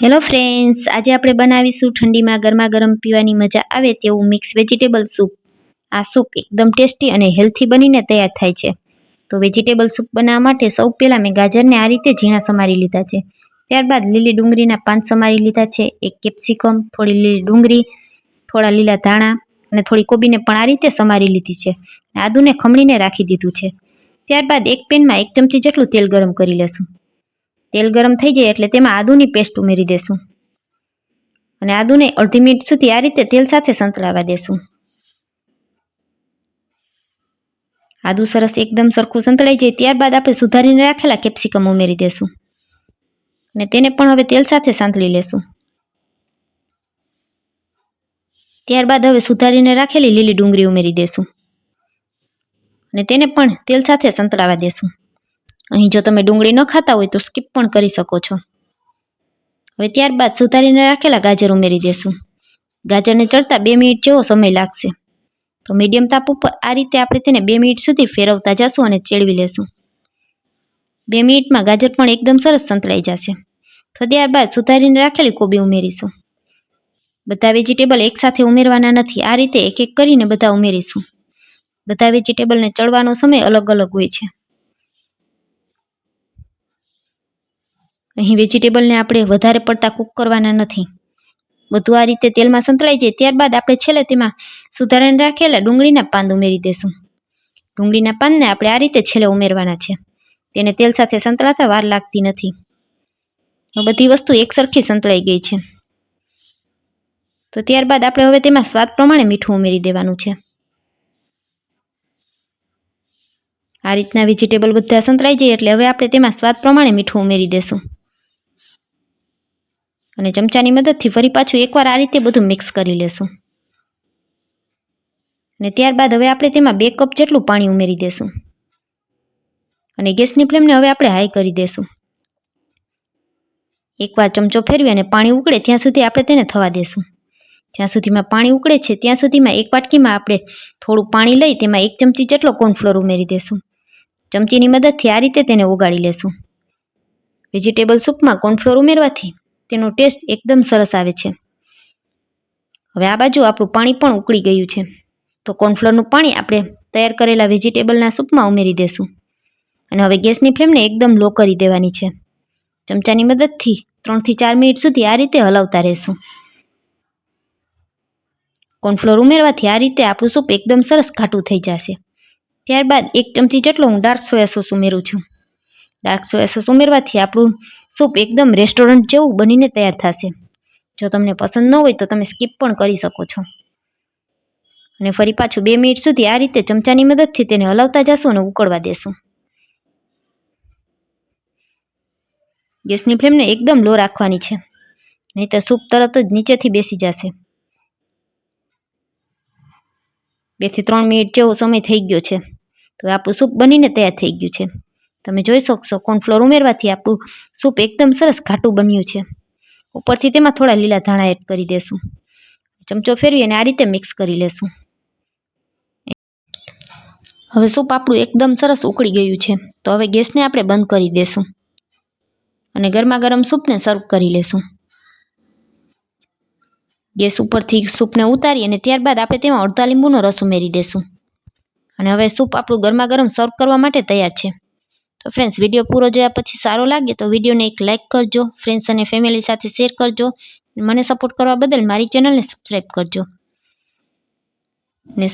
Hello friends આજે આપણે બનાવીશું ઠંડીમાં ગરમા ગરમ પીવાની મજા આવે તેવું મિક્સ વેજીટેબલ સૂપ આ સૂપ એકદમ ટેસ્ટી અને હેલ્થી બનીને તૈયાર થાય છે. તો વેજીટેબલ સૂપ બનાવવા માટે સૌ પહેલાં મેં ગાજરને આ રીતે ઝીણા સમારી લીધા છે. ત્યારબાદ લીલી ડુંગળીના પાન સમારી લીધા છે. એક કેપ્સિકમ થોડી લીલી ડુંગળી, થોડા લીલા ધાણા અને થોડી કોબીને પણ આ રીતે સમારી લીધી છે. આદુને ખમણીને રાખી દીધું છે. ત્યારબાદ એક પેનમાં એક ચમચી જેટલું તેલ ગરમ કરી લેશું. તેલ ગરમ થઈ જાય એટલે તેમાં આદુની પેસ્ટ ઉમેરી દેશું. અને આદુને અડધી મિનિટ સુધી આ રીતે તેલ સાથે સંતળાવા દેશું. આદુ સરસ એકદમ સરખું સંતળાઈ જાય ત્યારબાદ આપણે સુધારીને રાખેલા કેપ્સિકમ ઉમેરી દેશું. અને તેને પણ હવે તેલ સાથે સાંતળી લેશું. ત્યારબાદ હવે સુધારીને રાખેલી લીલી ડુંગળી ઉમેરી દેશું. અને તેને પણ તેલ સાથે સંતળાવા દેશું. અહીં જો તમે ડુંગળી ન ખાતા હોય તો સ્કીપ પણ કરી શકો છો. હવે ત્યારબાદ સુધારીને રાખેલા ગાજર ઉમેરી દેશું. ગાજરને ચડતા બે મિનિટ જેવો સમય લાગશે. તો મીડિયમ તાપ ઉપર આ રીતે આપણે તેને બે મિનિટ સુધી ફેરવતા જશું અને ચેડવી લેશું. બે મિનિટમાં ગાજર પણ એકદમ સરસ સંતળાઈ જશે. તો ત્યારબાદ સુધારીને રાખેલી કોબી ઉમેરીશું. બધા વેજીટેબલ એકસાથે ઉમેરવાના નથી. આ રીતે એક એક કરીને બધા ઉમેરીશું. બધા વેજીટેબલને ચડવાનો સમય અલગ અલગ હોય છે. અહીં વેજીટેબલને આપણે વધારે પડતા કૂક કરવાના નથી. બધું આ રીતે તેલમાં સંતળાઈ જાય ત્યારબાદ આપણે છેલ્લે તેમાં સુધારણ રાખેલા ડુંગળીના પાન ઉમેરી દેશું. ડુંગળીના પાનને આપણે આ રીતે છેલ્લે ઉમેરવાના છે. તેને તેલ સાથે સંતળાતા વાર લાગતી નથી. બધી વસ્તુ એકસરખી સંતળાઈ ગઈ છે. તો ત્યારબાદ આપણે હવે તેમાં સ્વાદ પ્રમાણે મીઠું ઉમેરી દેવાનું છે. આ રીતના વેજીટેબલ બધા સંતળાઈ જાય એટલે હવે આપણે તેમાં સ્વાદ પ્રમાણે મીઠું ઉમેરી દેશું. અને ચમચાની મદદથી ફરી પાછું એકવાર આ રીતે બધું મિક્સ કરી લેશું. અને ત્યારબાદ હવે આપણે તેમાં બે કપ જેટલું પાણી ઉમેરી દેશું. અને ગેસની ફ્લેમને હવે આપણે હાઈ કરી દેશું. એકવાર ચમચો ફેરવી અને પાણી ઉકળે ત્યાં સુધી આપણે તેને થવા દેશું. જ્યાં સુધીમાં પાણી ઉકળે છે ત્યાં સુધીમાં એક વાટકીમાં આપણે થોડું પાણી લઈ તેમાં એક ચમચી જેટલો કોર્નફ્લોર ઉમેરી દેશું. ચમચીની મદદથી આ રીતે તેને ઓગાળી લેશું. વેજીટેબલ સૂપમાં કોર્નફ્લોર ઉમેરવાથી તેનો ટેસ્ટ એકદમ સરસ આવે છે. હવે આ બાજુ આપણું પાણી પણ ઉકળી ગયું છે. તો કોર્નફ્લોરનું પાણી આપણે તૈયાર કરેલા વેજીટેબલના સૂપમાં ઉમેરી દેશું. અને હવે ગેસની ફ્લેમને એકદમ લો કરી દેવાની છે. ચમચાની મદદથી ત્રણથી ચાર મિનિટ સુધી આ રીતે હલાવતા રહેશું. કોર્નફ્લોર ઉમેરવાથી આ રીતે આપણું સૂપ એકદમ સરસ ઘાટું થઈ જશે. ત્યારબાદ એક ચમચી જેટલો હું ડાર્ક સોયા સોસ ઉમેરું છું. ડાર્ક સોયા સોસ ઉમેરવાથી આપણું સૂપ એકદમ રેસ્ટોરન્ટ જેવું બનીને તૈયાર થશે. જો તમને પસંદ ન હોય તો તમે સ્કીપ પણ કરી શકો છો. અને ફરી પાછું બે મિનિટ સુધી આ રીતે ચમચાની મદદથી તેને હલાવતા જશું અને ઉકળવા દેશું. ગેસની ફ્લેમને એકદમ લો રાખવાની છે. નહીં તો સૂપ તરત જ નીચેથી બેસી જશે. બેથી ત્રણ મિનિટ જેવો સમય થઈ ગયો છે. તો આપણું સૂપ બનીને તૈયાર થઈ ગયું છે. તમે જોઈ શકશો કોર્નફ્લોર ઉમેરવાથી આપણું સૂપ એકદમ સરસ ઘાટું બન્યું છે. ઉપરથી તેમાં થોડા લીલા ધાણા એડ કરી દેશું. ચમચો ફેરવી અને આ રીતે મિક્સ કરી લેશું. હવે સૂપ આપણું એકદમ સરસ ઉકળી ગયું છે. તો હવે ગેસને આપણે બંધ કરી દેશું. અને ગરમા ગરમ સૂપને સર્વ કરી લેશું. ગેસ ઉપરથી સૂપને ઉતારી અને ત્યારબાદ આપણે તેમાં અડધા લીંબુનો રસ ઉમેરી દેશું. અને હવે સૂપ આપણું ગરમા ગરમ સર્વ કરવા માટે તૈયાર છે. તો ફ્રેન્ડ્સ વીડિયો પૂરો જોયા પછી સારો લાગે તો વિડીયોને એક લાઇક કરજો ફ્રેન્ડ્સ અને ફેમિલી સાથે શેર કરજો, મને સપોર્ટ કરવા બદલ મારી ચેનલને સબસ્ક્રાઈબ કરજો. ને